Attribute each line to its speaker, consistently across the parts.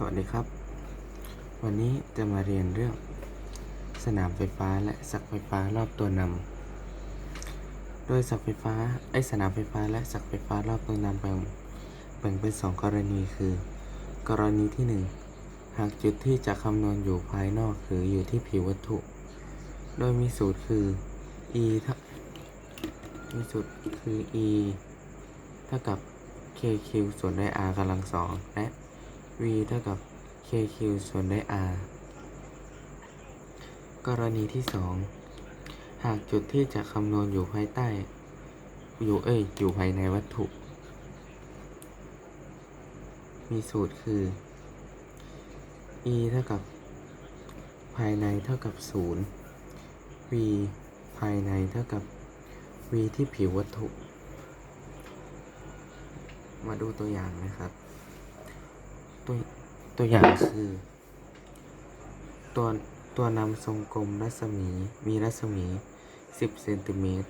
Speaker 1: สวัสดีครับ วันนี้จะมาเรียนเรื่อง สนามไฟฟ้าและสักไฟฟ้ารอบตัวนำโดยสักไฟฟ้าไอสนามไฟฟ้าและสักไฟฟ้ารอบตัวนำแบ่งแบ่งเป็นสองกรณีคือ กรณีที่หนึ่งหากจุดที่จะคำนวณอยู่ภายนอกหรืออยู่ที่ผิววัตถุ โดยมีสูตรคือ e เท่ามีสูตรคือ e เท่ากับ kq ส่วนด้วย r กำลังสองและ v เท่ากับ kq ส่วนด้วย r กรณีที่ 2 หากจุดที่จะคำนวณอยู่ภายใต้ อยู่เอ้ย อยู่ภายในวัตถุ มีสูตรคือ e เท่ากับ ภายในเท่ากับ 0 v ภายในเท่ากับ v ที่ผิววัตถุ มาดูตัวอย่างนะครับ ตัวตัวอย่างคือ ตัวตัวนำทรงกลมรัศมีมีรัศมี 10 เซนติเมตร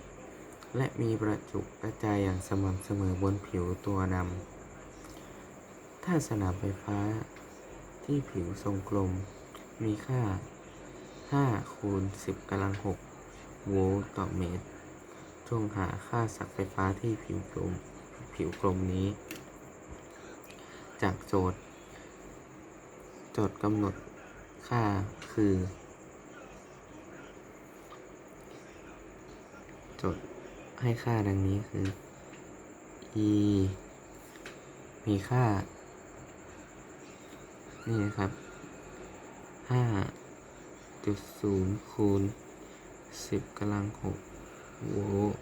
Speaker 1: และมีประจุกระจายอย่างสม่ำเสมอบนผิวตัวนำถ้าสนามไฟฟ้าที่ผิวทรงกลม มีค่า 5 คูณ 10กำลัง 6 โวลต์ต่อเมตร จงหาค่าสักไฟฟ้าที่ผิวกลม ผิวกลมนี้ จากโจทย์ จทย์กำหนดค่าคือจทย์ให้ค่าดังนี้คือ e มีค่า นี่นะครับ 5.0 คูณ 10กำลัง6โวลต์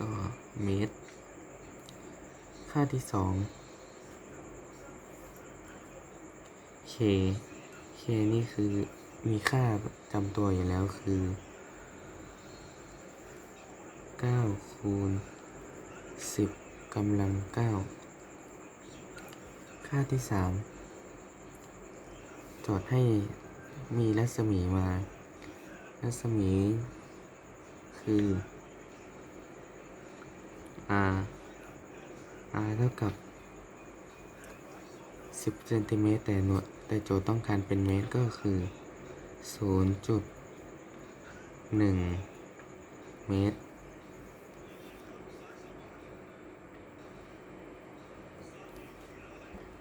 Speaker 1: ต่อเมตร ค่าที่สอง k k นี่คือมีค่าจำตัวอยู่แล้วคือ9คูณ10กำลัง9ค่าที่สามจทย์ให้มีรัศมีมา รัศมีคือ r r เท่ากับ 10เซนติเมตรแต่หน่วยแต่โจทย์ต้องการเป็นเมตรก็คือ 0.1 เมตร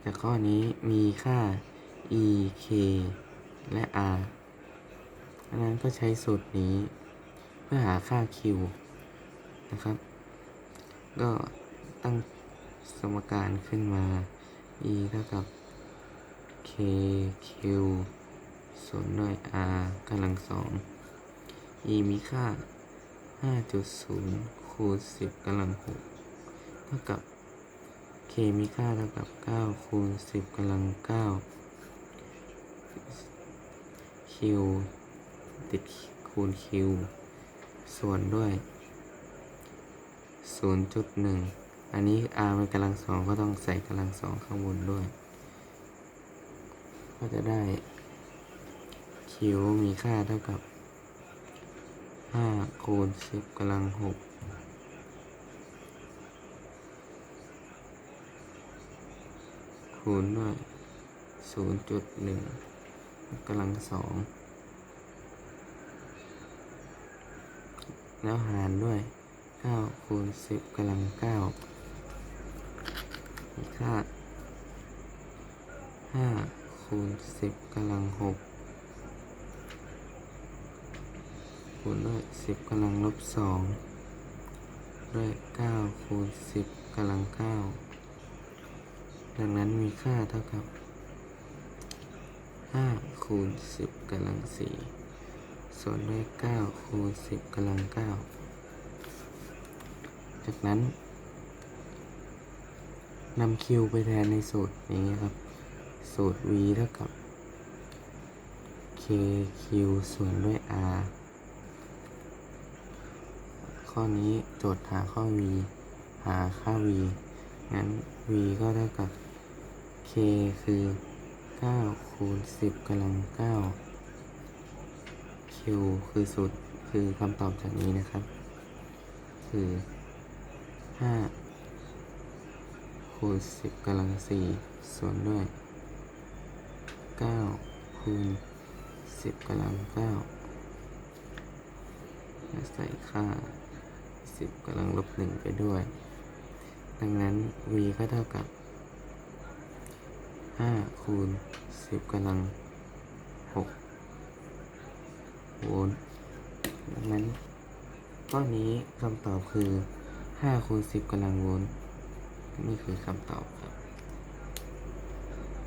Speaker 1: จากข้อนี้มีค่า e k และ r ดังนั้นก็ใช้สูตรนี้เพื่อหาค่า q นะครับ ก็ตั้ง สมการขึ้นมา e เท่ากับ k q ส่วนด้วย r กำลังสอง e มีค่า 5.0 คูณ 10กำลัง6เท่ากับ k มีค่าเท่ากับ 9 คูณ 10กำลัง 9 q ติดคูณ q ส่วนด้วย 0.1 อันนี้ r เป็นกำลังสองก็ต้องใส่กำลังสองข้างบนด้วย ก็จะได้ q มีค่าเท่ากับ5คูณ10กำลัง6คูณด้วย0.1กำลังสองแล้วหารด้วย9คูณ10กำลัง9 ค่า5คูณ10กำลัง6คูณด้วย10กำลังลบ2ด้วย9คูณ10กำลัง9ดังนั้นมีค่าเท่ากับ5คูณ10กำลัง4ส่วนด้วย9คูณ10กำลัง9จากนั้น นำ q ไปแทนในสูตรอย่างนี้ครับ สูตร v เท่ากับ kq ส่วนด้วย r ข้อนี้โจทย์หาข้อ v หาค่า v งั้น v ก็เท่ากับ k คือ 9 คูณ 10กำลัง 9 q คือสูตรคือคำตอบจากนี้นะครับ คือ 5 คูณสิบกำลังสี่ส่วนด้วยเก้าคูณสิบกำลังเก้าและใส่ค่าสิบกำลังลบหนึ่งไปด้วย ดังนั้น v ก็เท่ากับห้าคูณสิบกำลังหกโวลต์ดังนั้นข้อนี้คำตอบคือห้าคูณสิบกำลังโวลต์ นี่คือคำตอบครับ